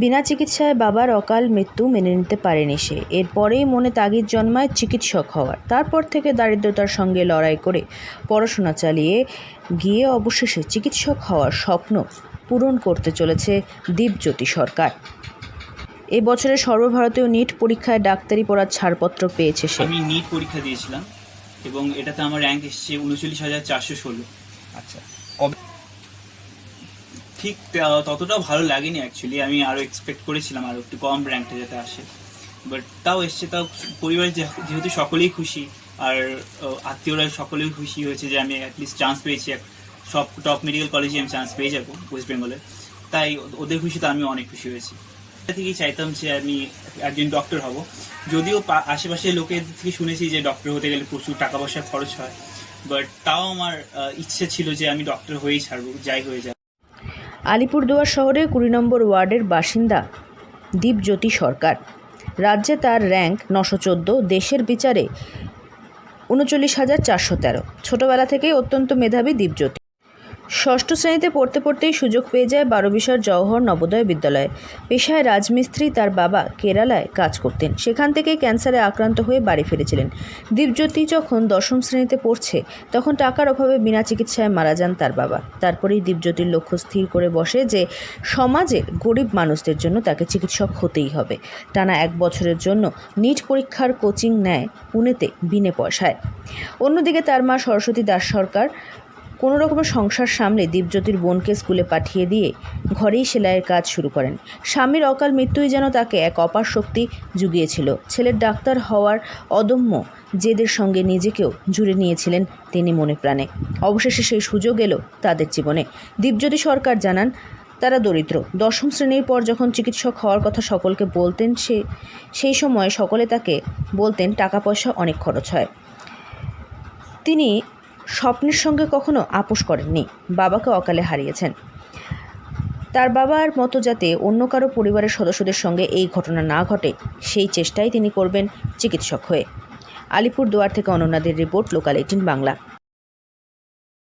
বিনা চিকিৎসায় বাবার অকাল মৃত্যু মেনে নিতে পারেনি সে। এরপরেই মনে তাগিদ জন্মায় চিকিৎসক হওয়ার। তারপর থেকে দারিদ্রতার সঙ্গে লড়াই করে পড়াশোনা চালিয়ে গিয়ে অবশেষে চিকিৎসক হওয়ার স্বপ্ন পূরণ করতে চলেছে দীপজ্যোতি সরকার। এ বছরের সর্বভারতীয় নিট পরীক্ষায় ডাক্তারি পড়ার ছাড়পত্র পেয়েছে সে। আমি নিট পরীক্ষা দিয়েছিলাম এবং এটাতে আমার র্যাঙ্ক এসেছে উনচল্লিশ হাজার চারশো ষোলো। আচ্ছা। ঠিক ততটাও ভালো লাগেনি অ্যাকচুয়ালি আমি আরও এক্সপেক্ট করেছিলাম আরও একটু কম র্যাঙ্কটা যাতে আসে। বাট তাও এসছে, তাও পরিবার যেহেতু সকলেই খুশি, আর আত্মীয়রা সকলেই খুশি হয়েছে যে আমি অ্যাটলিস্ট চান্স পেয়েছি। সব টপ মেডিকেল কলেজে আমি চান্স পেয়ে যাব ওয়েস্ট বেঙ্গলে তাই ওদের খুশিতে আমি অনেক খুশি হয়েছি। এটা থেকেই চাইতাম যে আমি একজন ডক্টর হব। যদিও পা- আশেপাশে লোকের থেকে শুনেছি যে ডক্টর হতে গেলে প্রচুর টাকা পয়সা খরচ হয়। বাট তাও আমার ইচ্ছে ছিল যে আমি ডক্টর হয়েই ছাড়বো, যাই হয়ে যাক। আলিপুরদুয়ার শহরে কুড়ি নম্বর ওয়ার্ডের বাসিন্দা দীপজ্যোতি সরকার। রাজ্যে তার র্যাঙ্ক নশো চোদ্দ, দেশের বিচারে উনচল্লিশ হাজার চারশো তেরো। ছোটোবেলা থেকেই অত্যন্ত মেধাবী দীপজ্যোতি। ষষ্ঠ শ্রেণীতে পড়তে পড়তেই সুযোগ পেয়ে যায় বারোবিশার জওহর নবোদয় বিদ্যালয়ে। পেশায় রাজমিস্ত্রি তার বাবা কেরালায় কাজ করতেন। সেখান থেকেই ক্যান্সারে আক্রান্ত হয়ে বাড়ি ফিরেছিলেন। দীপজ্যোতি যখন দশম শ্রেণীতে পড়ছে, তখন টাকার অভাবে বিনা চিকিৎসায় মারা যান তার বাবা। তারপরেই দীপজ্যোতির লক্ষ্য স্থির করে বসে যে সমাজের গরিব মানুষদের জন্য তাকে চিকিৎসক হতেই হবে। টানা এক বছরের জন্য নিট পরীক্ষার কোচিং নেয় পুনেতে বিনে পয়সায়। অন্যদিকে তার মা সরস্বতী দাস সরকার কোনো রকমের সংসার সামলে দীপজ্যোতির বোনকে স্কুলে পাঠিয়ে দিয়ে ঘরেই সেলাইয়ের কাজ শুরু করেন। স্বামীর অকাল মৃত্যুই যেন তাকে এক অপার শক্তি জুগিয়েছিল। ছেলের ডাক্তার হওয়ার অদম্য জেদের সঙ্গে নিজেকেও জুড়ে নিয়েছিলেন তিনি মনে প্রাণে। অবশেষে সেই সুযোগ এলো তাদের জীবনে। দীপজ্যোতি সরকার জানান, তারা দরিদ্র। দশম শ্রেণির পর যখন চিকিৎসক হওয়ার কথা সকলকে বলতেন সে, সেই সময় সকলে তাকে বলতেন টাকা পয়সা অনেক খরচ হয়। তিনি স্বপ্নের সঙ্গে কখনো আপোষ করেননি। বাবাকে অকালে হারিয়েছেন। তার বাবার মতো যাতে অন্য কারও পরিবারের সদস্যদের সঙ্গে এই ঘটনা না ঘটে, সেই চেষ্টাই তিনি করবেন চিকিৎসক হয়ে। আলিপুর দুয়ার থেকে অনন্যাদের রিপোর্ট লোকাল এইটিন বাংলা।